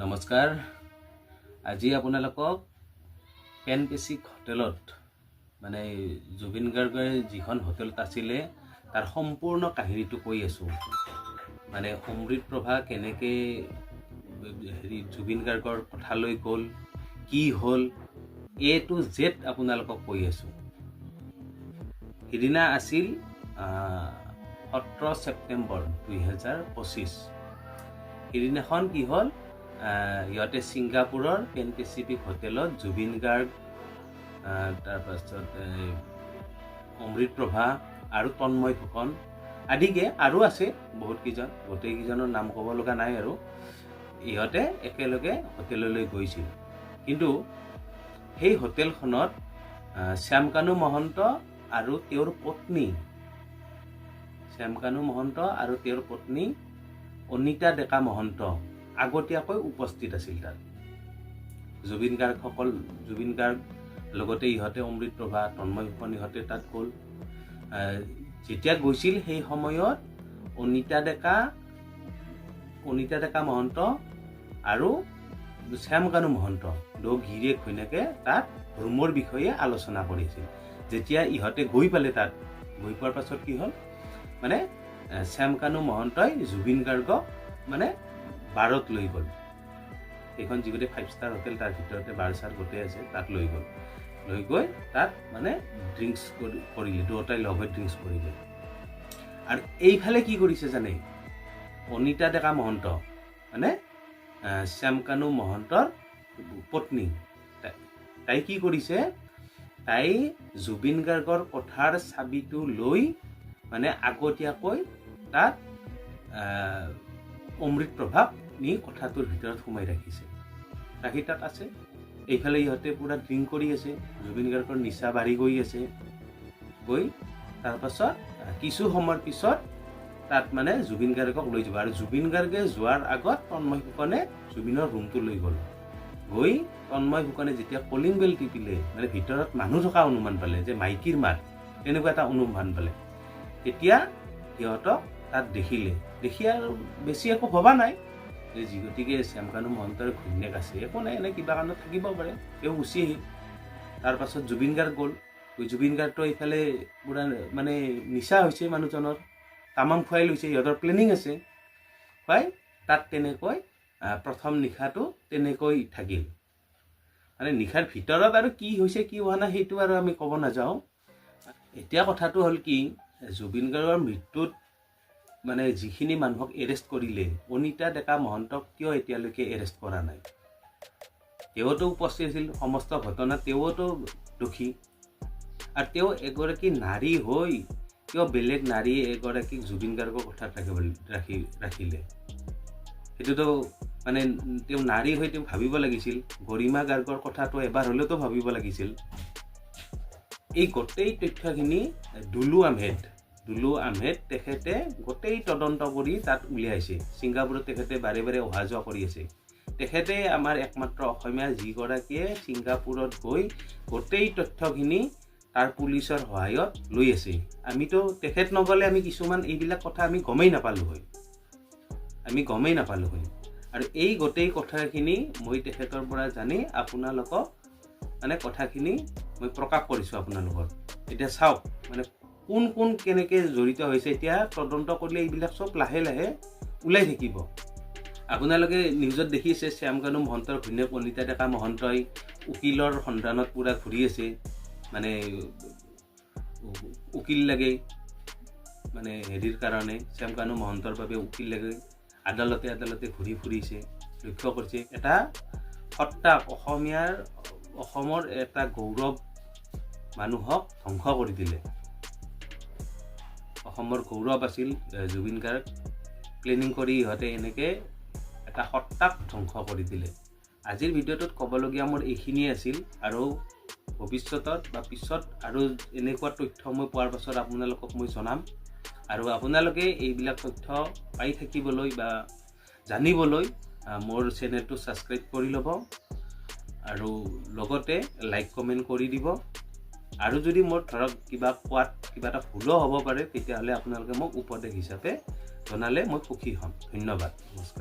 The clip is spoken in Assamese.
নমস্কাৰ। আজি আপোনালোকক পেন পেচিক হোটেলত মানে জুবিন গাৰ্গে যিখন হোটেলত আছিলে তাৰ সম্পূৰ্ণ কাহিনীটো কৈ আছোঁ। মানে অমৃত প্ৰভা কেনেকৈ হেৰি জুবিন গাৰ্গৰ কথালৈ গ'ল কি হ'ল এ টু জেড আপোনালোকক কৈ আছোঁ। সিদিনা আছিল সোতৰ ছেপ্টেম্বৰ দুহেজাৰ পঁচিছ। সিদিনাখন কি হ'ল ইহঁতে ছিংগাপুৰৰ পেন পেচিফিক হোটেলত জুবিন গাৰ্গ তাৰপাছত অমৃত প্ৰভা আৰু তন্ময় ফুকন আদিকে আৰু আছে বহুতকেইজন। গোটেইকেইজনৰ নাম ক'ব লগা নাই আৰু। ইহঁতে একেলগে হোটেললৈ গৈছিল। কিন্তু সেই হোটেলখনত শ্যামকানু মহন্ত আৰু তেওঁৰ পত্নী শ্যামকানু মহন্ত আৰু তেওঁৰ পত্নী অনিতা ডেকা মহন্ত আগতীয়াকৈ উপস্থিত আছিল তাত। জুবিন গাৰ্গসকল জুবিন গাৰ্গ লগতে ইহঁতে অমৃত প্ৰভা তন্ময় ফুকন ইহঁতে তাত গ'ল। যেতিয়া গৈছিল সেই সময়ত অনিতা ডেকা অনিতা ডেকা মহন্ত আৰু শ্যামকানু মহন্ত দৌ গিৰিয়েক ঘৈণীয়েকে তাত ৰুমৰ বিষয়ে আলোচনা কৰিছিল। যেতিয়া ইহঁতে গৈ পালে তাত গৈ পোৱাৰ পাছত কি হ'ল? মানে শ্যামকানু মহন্তই জুবিন গাৰ্গক মানে বাৰত লৈ গ'ল। সেইখন যি গোটেই ফাইভ ষ্টাৰ হোটেল তাৰ ভিতৰতে বাৰ চাৰ গোটেই আছে, তাত লৈ গ'ল। লৈ গৈ তাত মানে ড্ৰিংকছ কৰিলে, দুয়োটাই লগ হৈ ড্ৰিংকছ কৰিলে। আৰু এইফালে কি কৰিছে জানে? অনিতা ডেকা মহন্ত মানে শ্যামকানু মহন্তৰ পত্নী। তাই- কি কৰিছে? তাই জুবিন গাৰ্গৰ কোঠাৰ চাবিটো লৈ মানে আগতীয়াকৈ তাত অমৃত প্ৰভাৱ নি কোঠাটোৰ ভিতৰত সোমাই ৰাখিছে। ৰাখি তাত আছে। এইফালে ইহঁতে পূৰা ড্ৰিংক কৰি আছে জুবিন গাৰ্গৰ নিচা বাঢ়ি গৈ আছে। গৈ তাৰপাছত কিছু সময়ৰ পিছত তাত মানে জুবিন গাৰ্গক লৈ যাব। আৰু জুবিন গাৰ্গে যোৱাৰ আগত তন্ময় ফুকনে জুবিনৰ ৰুমটো লৈ গ'ল। গৈ তন্ময় ফুকনে যেতিয়া কলিং বেল টিপিলে মানে ভিতৰত মানুহ থকা অনুমান পালে যে মাইকীৰ মাত তেনেকুৱা এটা অনুমান পালে। তেতিয়া সিহঁতক তাত দেখিলে। দেখি আৰু বেছি একো ভবা নাই যে যি গতিকে শ্যামকানু মহন্তৰ ঘৈণীয়েক আছে। একো নাই, এনে কিবা কাৰণত থাকিব পাৰে। তেওঁ গুচি আহিল। তাৰপাছত জুবিন গাৰ্গ গ'ল। জুবিন গাৰ্গটো এইফালে পূৰা মানে নিচা হৈছে মানুহজনৰ। তামাম খুৱাই লৈছে। সিহঁতৰ প্লেনিং আছে। খুৱাই তাত তেনেকৈ প্ৰথম নিশাটো তেনেকৈ থাকিল। মানে নিশাৰ ভিতৰত আৰু কি হৈছে, কি হোৱা নাই, সেইটো আৰু আমি ক'ব নাযাওঁ। এতিয়া কথাটো হ'ল কি, জুবিন গাৰ্গৰ মৃত্যুত মানে যিখিনি মানুহক এৰেষ্ট কৰিলে, অনিতা ডেকা মহন্তক কিয় এতিয়ালৈকে এৰেষ্ট কৰা নাই? তেওঁতো উপস্থিত আছিল, সমস্ত ঘটনাত তেওঁতো দোষী। আৰু তেওঁ এগৰাকী নাৰী হৈ, কিয় বেলেগ নাৰী এগৰাকীক জুবিন গাৰ্গৰ কথাত ৰাখিব, ৰাখি, ৰাখিলে? সেইটোতো মানে তেওঁ নাৰী হৈ তেওঁ ভাবিব লাগিছিল। গৰিমা গাৰ্গৰ কথাটো এবাৰ হ'লেওতো ভাবিব লাগিছিল। এই গোটেই তথ্যখিনি দুলু আহমেদ দুলু আহমেদ তেখেতে গোটেই তদন্ত কৰি তাত উলিয়াইছে। ছিংগাপুৰত তেখেতে বাৰে বাৰে অহা যোৱা কৰি আছে। তেখেতে আমাৰ একমাত্ৰ অসমীয়া যিগৰাকীয়ে ছিংগাপুৰত গৈ গোটেই তথ্যখিনি তাৰ পুলিচৰ সহায়ত লৈ আছে। আমিতো তেখেত নগ'লে আমি কিছুমান এইবিলাক কথা আমি গমেই নাপালোঁ হয়। আমি গমেই নাপালোঁ হয়। আৰু এই গোটেই কথাখিনি মই তেখেতৰ পৰা জানি আপোনালোকক মানে কথাখিনি মই প্ৰকাশ কৰিছোঁ আপোনালোকৰ। এতিয়া চাওক মানে কোন কোন কেনেকৈ জড়িত হৈছে এতিয়া তদন্ত কৰিলে এইবিলাক চব লাহে লাহে ওলাই থাকিব। আপোনালোকে নিউজত দেখিছে শ্যামকানু মহন্তৰ ঘৈণীয়েক অনিতা ডেকা মহন্তই উকিলৰ সন্ধানত পূৰা ঘূৰি আছে। মানে উকিল লাগে মানে হেৰিৰ কাৰণে শ্যামকানু মহন্তৰ বাবে উকিল লাগে, আদালতে আদালতে ঘূৰি ফুৰিছে, লক্ষ্য কৰিছে। এটা সত্তা, অসমীয়াৰ, অসমৰ এটা গৌৰৱ মানুহক ধ্বংস কৰি দিলে। অসমৰ গৌৰৱ আছিল জুবিন গাৰ্গ। প্লেনিং কৰি ইহঁতে এনেকৈ এটা সত্তাক ধ্বংস কৰি দিলে। আজিৰ ভিডিঅ'টোত ক'বলগীয়া মোৰ এইখিনিয়ে আছিল আৰু ভৱিষ্যতত বা পিছত আৰু এনেকুৱা তথ্য মই পোৱাৰ পাছত আপোনালোকক মই জনাম। আৰু আপোনালোকে এইবিলাক তথ্য পাই থাকিবলৈ বা জানিবলৈ মোৰ চেনেলটো ছাবস্ক্ৰাইব কৰি ল'ব আৰু লগতে লাইক কমেণ্ট কৰি দিব। আৰু যদি মোৰ ধৰক কিবা কোৱাত কিবা এটা ভুলো হ'ব পাৰে তেতিয়াহ'লে আপোনালোকে মোক উপদেশ হিচাপে জনালে মই সুখী হ'ম। ধন্যবাদ। নমস্কাৰ।